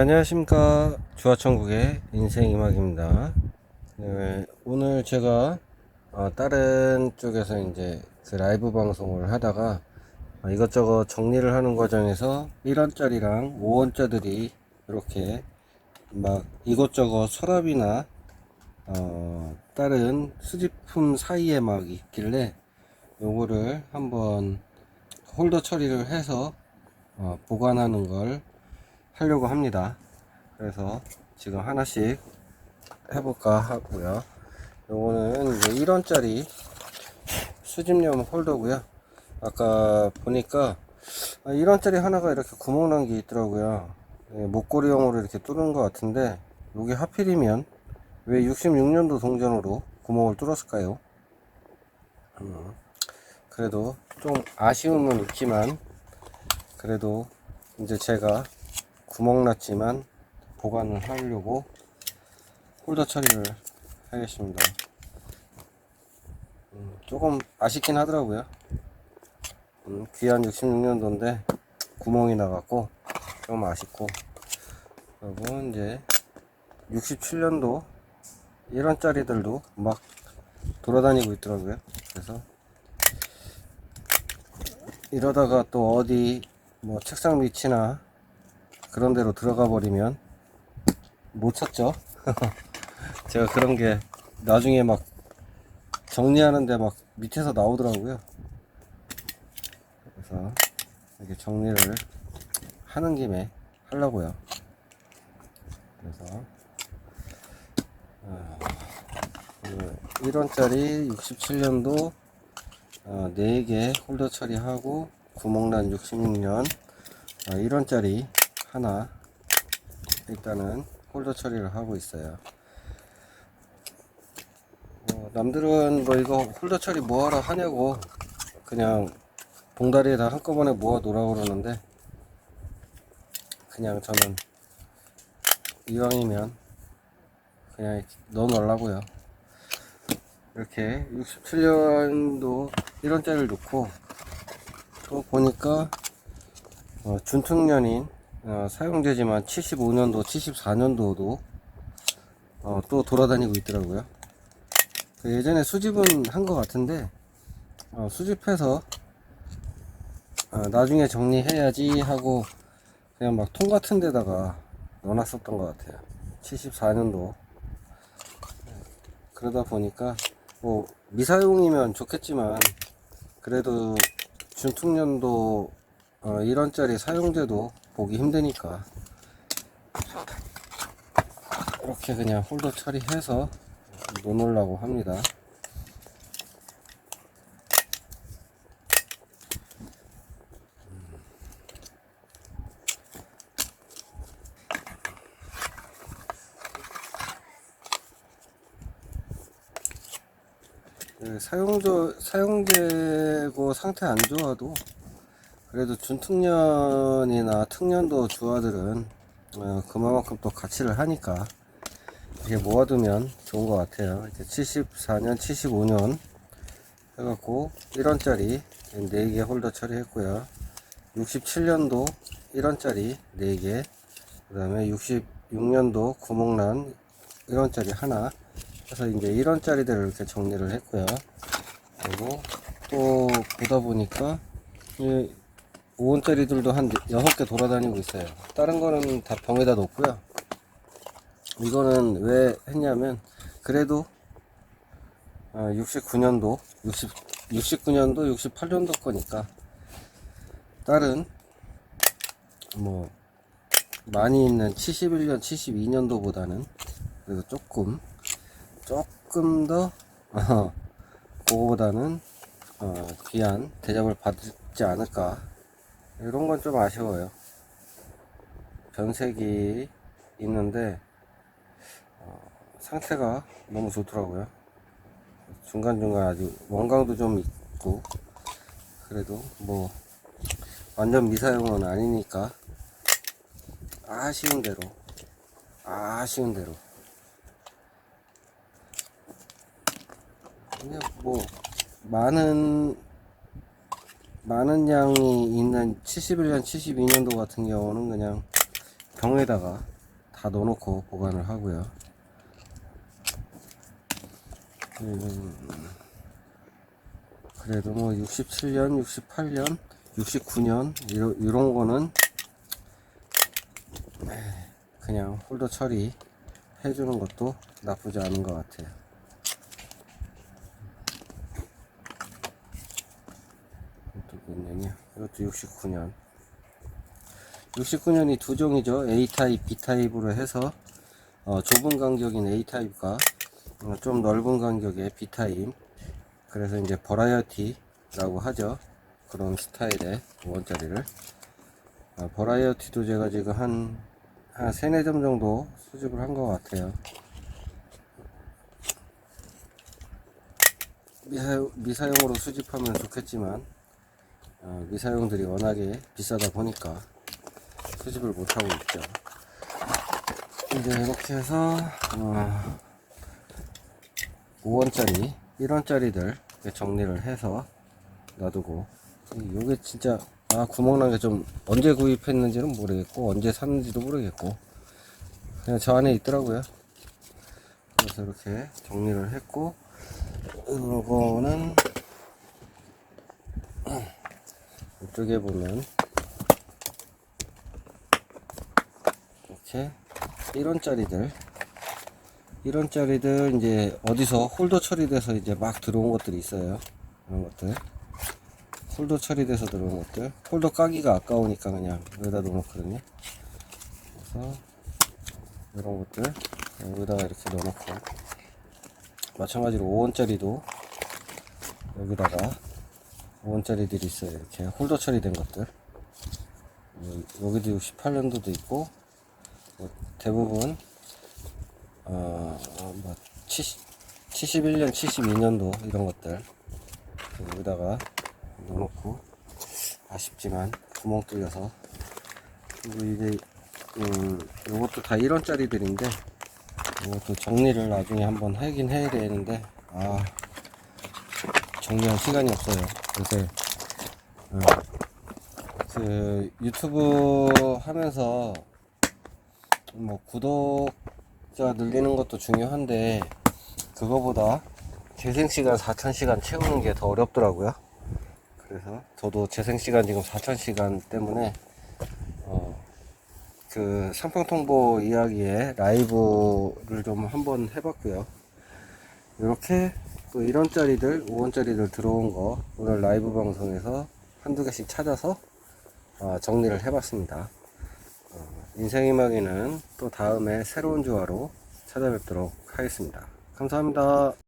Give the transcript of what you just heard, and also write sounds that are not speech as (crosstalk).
안녕하십니까. 주화천국의 인생이막입니다. 네, 오늘 제가 어, 다른 쪽에서 이제 그 라이브 방송을 하다가 어, 이것저것 정리를 하는 과정에서 1원짜리랑 5원짜리들이 이렇게 막 이것저것 서랍이나 어, 다른 수집품 사이에 막 있길래 요거를 한번 홀더 처리를 해서 어, 보관하는 걸 하려고 합니다. 그래서 지금 하나씩 해볼까 하고요. 요거는 이제 1원짜리 수집용 홀더고요. 아까 보니까 1원짜리 하나가 이렇게 구멍 난 게 있더라고요. 예, 목걸이용으로 이렇게 뚫은 것 같은데 여기 하필이면 왜 66년도 동전으로 구멍을 뚫었을까요? 음, 그래도 좀 아쉬움은 있지만 그래도 이제 제가 구멍 났지만 보관을 하려고 홀더 처리를 하겠습니다. 음, 조금 아쉽긴 하더라고요. 음, 귀한 66년도인데 구멍이 나갖고 좀 아쉽고 그리고 이제 67년도 1원짜리들도 막 돌아다니고 있더라고요. 그래서 이러다가 또 어디 뭐 책상 밑이나 그런 데로 들어가 버리면 못 찾죠. (laughs) 제가 그런 게 나중에 막 정리하는데 막 밑에서 나오더라고요. 그래서 이렇게 정리를 하는 김에 하려고요. 그래서 어, 1원짜리 67년도 어, 4개 홀더 처리하고 구멍난 66년 어, 1원짜리 하나 일단은 홀더 처리를 하고 있어요. 어, 남들은 뭐 이거 홀더 처리 뭐하러 하냐고 그냥 봉다리에다 한꺼번에 모아 놓으라고 그러는데 그냥 저는 이왕이면 그냥 넣어 놓으려고요. 이렇게 67년도 1원짜리를 놓고 또 보니까 어, 준특년인 어, 사용되지만 75년도 74년도도 어, 또 돌아다니고 있더라고요. 그 예전에 수집은 한 것 같은데 어, 수집해서 어, 나중에 정리해야지 하고 그냥 막 통 같은 데다가 넣어놨었던 것 같아요. 74년도. 그러다 보니까 뭐 미사용이면 좋겠지만 그래도 준특년도 어, 1원짜리 사용제도 보기 힘드니까. 이렇게 그냥 홀더 처리해서 놓으려고 합니다. 그 사용조, 사용제고 상태 안 좋아도 그래도 준특년이나 특년도 주화들은 어, 그만큼 또 가치를 하니까 이렇게 모아두면 좋은 것 같아요. 이제 74년, 75년 해갖고 1원짜리 4개 홀더 처리했고요. 67년도 1원짜리 4개, 그 다음에 66년도 구멍난 1원짜리 하나 그래서 이제 1원짜리들을 이렇게 정리를 했고요. 그리고 또 보다 보니까 이 5원짜리들도 한 6개 돌아다니고 있어요. 다른 거는 다 병에다 놓고요. 이거는 왜 했냐면 그래도 69년도 60, 69년도 68년도 거니까 다른 뭐 많이 있는 71년 72년도 보다는 그래도 조금 조금 더 어, (laughs) 그거보다는 어, 귀한 대접을 받지 않을까 이런 건 좀 아쉬워요. 변색이 있는데 어, 상태가 너무 좋더라고요. 중간중간 아주 원광도 좀 있고 그래도 뭐 완전 미사용은 아니니까 아쉬운 대로 아쉬운 대로. 그냥 뭐 많은 많은 양이 있는 71년 72년도 같은 경우는 그냥 병에다가 다 넣어놓고 보관을 하고요. 음, 그래도 뭐 67년, 68년, 69년 이런 이런 거는 그냥 홀더 처리 해주는 것도 나쁘지 않은 것 같아요. 이것도 몇 년이야? 이것도 69년. 69년이 두 종이죠. A타입, B타입으로 해서 어, 좁은 간격인 A타입과 어, 좀 넓은 간격의 B타입. 그래서 이제 버라이어티라고 하죠. 그런 스타일의 원짜리를. 어, 버라이어티도 제가 지금 한, 한 3, 4점 정도 수집을 한 것 같아요. 미사, 미사용으로 수집하면 좋겠지만, 어, 미사용들이 워낙에 비싸다 보니까 수집을 못하고 있죠. 이제 이렇게 해서, 어, 5원짜리, 1원짜리들 정리를 해서 놔두고, 요게 진짜, 아, 구멍난 게 좀 언제 구입했는지는 모르겠고, 언제 샀는지도 모르겠고, 그냥 저 안에 있더라고요. 그래서 이렇게 정리를 했고, 이거는, 이쪽에 보면, 이렇게 1원짜리들 1원짜리들 이제 어디서 홀더 처리돼서 이제 막 들어온 것들이 있어요. 이런 것들. 홀더 처리돼서 들어온 것들. 홀더 까기가 아까우니까 그냥 여기다 넣어놓거든요. 그래서 이런 것들 여기다가 이렇게 넣어놓고. 마찬가지로 5원짜리도 여기다가 5원짜리들이 있어요. 이렇게 홀더 처리된 것들. 여기도 68년도도 있고 뭐 대부분 어, 뭐 70, 71년, 72년도 이런 것들. 여기다가 넣어놓고 아쉽지만 구멍 뚫려서. 그리고 이게 음, 이것도 다 1원짜리들인데 이것도 정리를 나중에 한번 하긴 해야 되는데 아 정리할 시간이 없어요 요새 어, 그 유튜브 하면서 뭐 구독자 늘리는 것도 중요한데 그거보다 재생시간 4000시간 채우는 게 더 어렵더라고요. 그래서 저도 재생시간 지금 4000시간 때문에 어, 그 상평통보 이야기에 라이브를 좀 한번 해봤고요. 이렇게 또 1원짜리들 5원짜리들 들어온 거 오늘 라이브 방송에서 한두 개씩 찾아서 어, 정리를 해봤습니다 인생의 막이는 또 다음에 새로운 조화로 찾아뵙도록 하겠습니다. 감사합니다.